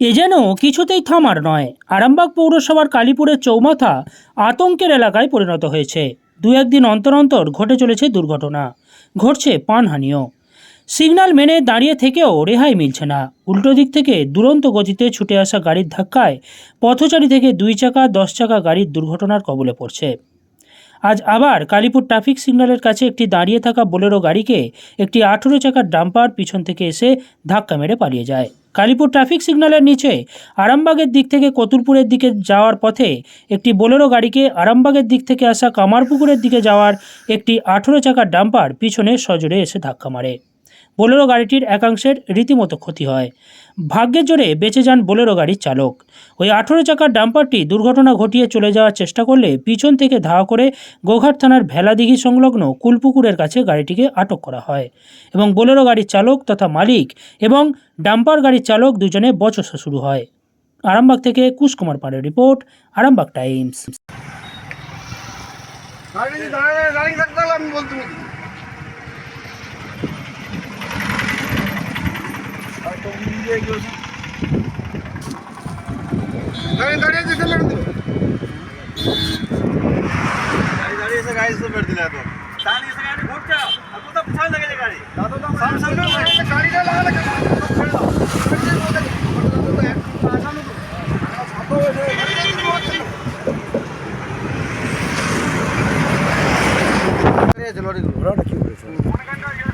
এ যেন কিছুতেই থামার নয়। আরামবাগ পৌরসভার কালীপুরের চৌমাথা আতঙ্কের এলাকায় পরিণত হয়েছে। দু একদিন অন্তর অন্তর ঘটে চলেছে দুর্ঘটনা। ঘটছে পানহানিও সিগন্যাল মেনে দাঁড়িয়ে থেকেও রেহাই মিলছে না। উল্টো দিক থেকে দুরন্ত গতিতে ছুটে আসা গাড়ির ধাক্কায় পথচারী থেকে দুই চাকা, দশ চাকা গাড়ির দুর্ঘটনার কবলে পড়ছে। আজ আবার কালীপুর ট্রাফিক সিগন্যালের কাছে একটি দাঁড়িয়ে থাকা বোলেরো গাড়িকে একটি আঠেরো চাকার ডাম্পার পিছন থেকে এসে ধাক্কা মেরে পালিয়ে যায়। কালীপুর ট্রাফিক সিগন্যালের নিচে আরামবাগের দিক থেকে কতুলপুরের দিকে যাওয়ার পথে একটি বোলেরো গাড়িকে আরামবাগের দিক থেকে আসা কামারপুকুরের দিকে যাওয়ার একটি আঠেরো চাকার ডাম্পার পিছনে সজোরে এসে ধাক্কা মারে। বোলেরো গাড়িটির একাংশের রীতিমতো ক্ষতি হয়। ভাগ্যের জোরে বেঁচে যান বোলেরো গাড়ির চালক। ওই আঠেরো চাকার ডাম্পারটি দুর্ঘটনা ঘটিয়ে চলে যাওয়ার চেষ্টা করলে পিছন থেকে ধাওয়া করে গোঘাট থানার ভেলাদিঘি সংলগ্ন কুলপুকুরের কাছে গাড়িটিকে আটক করা হয় এবং বোলেরো গাড়ির চালক তথা মালিক এবং ডাম্পার গাড়ির চালক দুজনে বচসা শুরু হয়। আরামবাগ থেকে কুশকুমার পাড়ের রিপোর্ট, আরামবাগ টাইমস। দাঁড়িয়ে দাঁড়িয়ে দাঁড়িয়ে থাকতে হলে আমি বলতে পারি দাঁড়িয়ে দাঁড়িয়ে যেতে মেরে দিল গাড়ি দাঁড়িয়ে এসে গাড়ি স্টপ করে দিলে এত দাঁড়িয়ে এসে গাড়ি ঘুরছে আর কোথাও পিছনে লেগেছে গাড়ি সামনে সামনে গাড়িটা লাগালে কেন?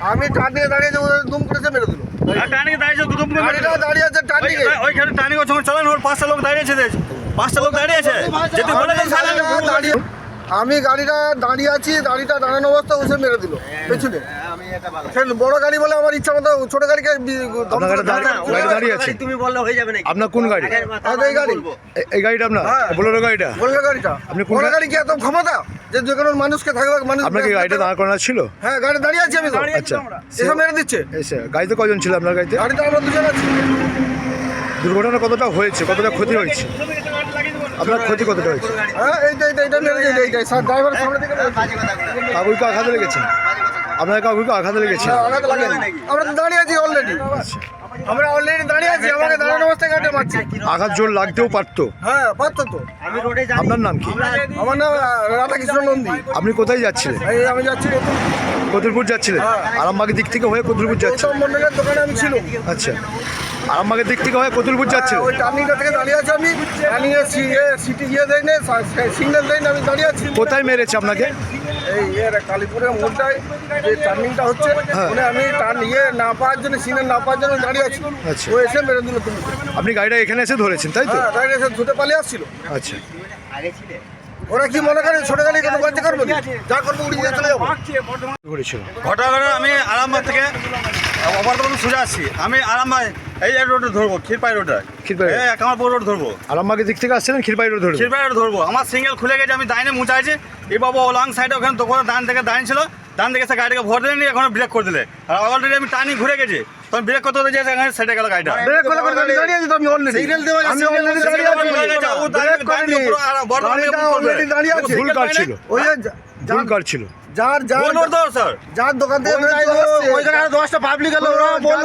আমি টার্নিংয়ে দাঁড়িয়েছি ও দুম করেছে মেরে দিল টার্নিং দাঁড়িয়েছে দাঁড়িয়ে আছে টার্নিংয়ে ওইখানে টার্নিং ওর সঙ্গে চালান ওর পাঁচটা লোক দাঁড়িয়েছে দেখ। পাঁচটা লোক দাঁড়িয়ে আছে? যদি বলে দেন সালা গাড়িটা দাঁড়িয়ে আমি গাড়িটা দাঁড়িয়ে আছি গাড়িটা দাঁড়ানো অবস্থা ওসে মেরে দিল পেছনে। বড় গাড়ি বলে আমার ইচ্ছা মতো ছোট গাড়িকে দাঁড়িয়ে- দাঁড়িয়ে আছে। তুমি বললে হয়ে যাবে নাকি? আপনার কোন গাড়ি? এই গাড়ি। এই গাড়িটা আপনার? হ্যাঁ। বোলেরো গাড়িটা? গাড়িটা। আপনি কোন গাড়ি কি এত ক্ষমতা? যে যে কোনো মানুষকে থাকবে মানুষ আপনার কি গাড়িটা দাঁড় করানো ছিল? হ্যাঁ গাড়ি দাঁড়িয়ে আছি আমি তো। আচ্ছা। এসব মেরে দিচ্ছে। এসে গাড়িতে কজন ছিল আপনার গাড়িতে? গাড়িতে আমরা দুজন আছি। দুর্ঘটনা কতটা হয়েছে? কতটা ক্ষতি হয়েছে? আপনার ক্ষতি কতটা হয়েছে? হ্যাঁ এইটা এইটা এইটা মেরে দিয়েছে এইটাই। স্যার ড্রাইভার সামনে থেকে। কাকুরকে আঘাত লেগেছে? আপনার কাকুরকে আঘাত লেগেছে? হ্যাঁ। আমরা তো দাঁড়িয়ে আছি অলরেডি আমরা অলরেডি দাঁড়িয়ে আছি আমাকে দাঁড়ানো অবস্থায় গাড়িটা মারছে। আঘাত জোর লাগতেও পারতো। হ্যাঁ পারতো তো। আমি রোডে আপনার নাম কি? আমার নাম রাধাকৃষ্ণ নন্দী। আপনি কোথায় যাচ্ছিলেন? এই আমি যাচ্ছি কতুলপুর যাচ্ছিলেন? আরামবাগের দিক থেকে হয়ে কতুলপুর যাচ্ছেন মন্ডলের দোকানে আমি ছিল আচ্ছা। আরামবাগের দিক থেকে হয়ে কতুলপুর যাচ্ছিলেন? ওই টার্নিংটা থেকে দাঁড়িয়ে আছি আমি। টার্নিংয়ে সিটি গিয়ে দেয় না সিগন্যাল দেয় না আমি দাঁড়িয়ে আছি। কোথায় মেরেছে আপনাকে? এই ইয়ের কালীপুরের মোড়টায় যে টার্নিংটা হচ্ছে। মানে আমি টার্ন ইয়ে না পাওয়ার জন্য সিগন্যাল না পাওয়ার জন্য দাঁড়িয়ে আছি। আচ্ছা। ও এসে মেরে দিল তুমি আপনি গাড়িটা এখানে এসে ধরেছেন তাই তো? হ্যাঁ দাঁড়িয়ে এসে ছুটে পালিয়ে আসছিল। আচ্ছা। ওরা কি মনে করে ছোট গাড়ি কেন বাচ্চা করব? যা করব উড়িয়ে চলে যাব। ঘটনা আমি আরামবাগ থেকে অবর্তমান সোজা আসছি। আমি আরামবাগ এই রোডে ধরবো ক্ষীরপাই রোডে ক্ষীরপাই। এই কামারপুর রোড ধরবো। আরামবাগের দিক থেকে আসছিলেন ক্ষীরপাই রোড ধরে ক্ষীরপাই রোড ধরবো। আমার সিঙ্গেল খুলে গেছে আমি ডাইনে মুচাইছি এই বাবু লং সাইডে ওখানে দোকানে ডান থেকে দাঁড়িয়ে ছিল। ডান থেকে সে গাড়িকে ভর দিলেনি এখন ব্রেক করে দিলে। আর অলরেডি আমি টার্নিং ঘুরে গেছি। তখন ব্রেক করতে হতে যাচ্ছে এখানে সেটে গেল গাড়িটা। ব্রেক করে করে দাঁড়িয়ে আছি তো আমি অলরেডি সিগন্যাল দেওয়া আমি অলরেডি দাঁড়িয়ে বলে ও আছি দাঁড়িয়ে- দাঁড়িয়ে পুরো আর অলরেডি দাঁড়িয়ে আছে। ভুল কার ছিল। ওই ভুল যার- ছিল। যার যার স্যার। যার দোকান থেকে। ওই জায়গায় দশটা পাবলিক এলো, ওরা বলল।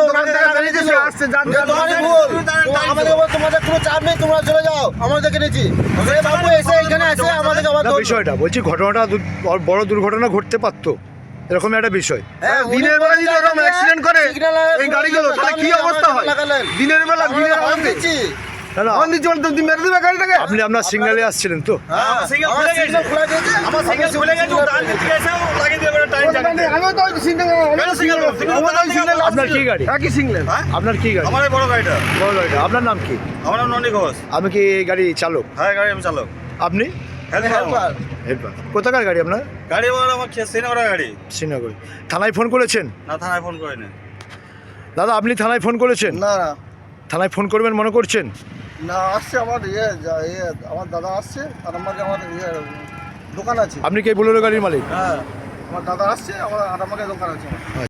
আসছে, যার ভুল। আমাদের তোমাদের কোনো চাপ নেই তোমরা চলে যাও আমরা দেখে নিয়েছি বাবু এসে এখানে এসে আমাদেরকে আবার না বিষয়টা বলছি ঘটনাটা বড়- দুর্ঘটনা ঘটতে পারতো। এরকম একটা বিষয়। হ্যাঁ, দিনের বেলা যদি এরকম অ্যাক্সিডেন্ট করে এই গাড়িগুলো তাহলে কি অবস্থা হয়? দিনের বেলা দিনের হর্ন দিচ্ছি। আপনি আপনার সিগন্যালে আসছিলেন তো? আমার সিঙ্গেল খুলে গেছে। আমার সিঙ্গেল খুলে গেছে আপনার কি গাড়ি? একই সিগন্যাল হ্যাঁ? আপনার কি গাড়ি? আমার এই বড় গাড়িটা। বড় গাড়িটা। আপনার নাম কি? আমার নাম নন্দী ঘোষ। আমি কি এই গাড়ি চালক? হ্যাঁ গাড়ি আমি চালক। আপনি? হেল্পার হেল্পার কোথাকার গাড়ি আপনার? গাড়ি বড় আমার সিনেমার গাড়ি। শ্রীনগর। থানায় ফোন করেছেন? না থানায় ফোন করিনি। দাদা আপনি থানায় ফোন করেছেন? না না। থানায় ফোন করবেন মনে করছেন? না আসছে আমার ইয়ে ইয়ে আমার দাদা আসছে আর আমাকে আমার ইয়ে দোকান আছে। আপনি কি এই বোলেরো গাড়ির মালিক? হ্যাঁ। আমার দাদা আসছে আমার আর আমাকে দোকান আছে।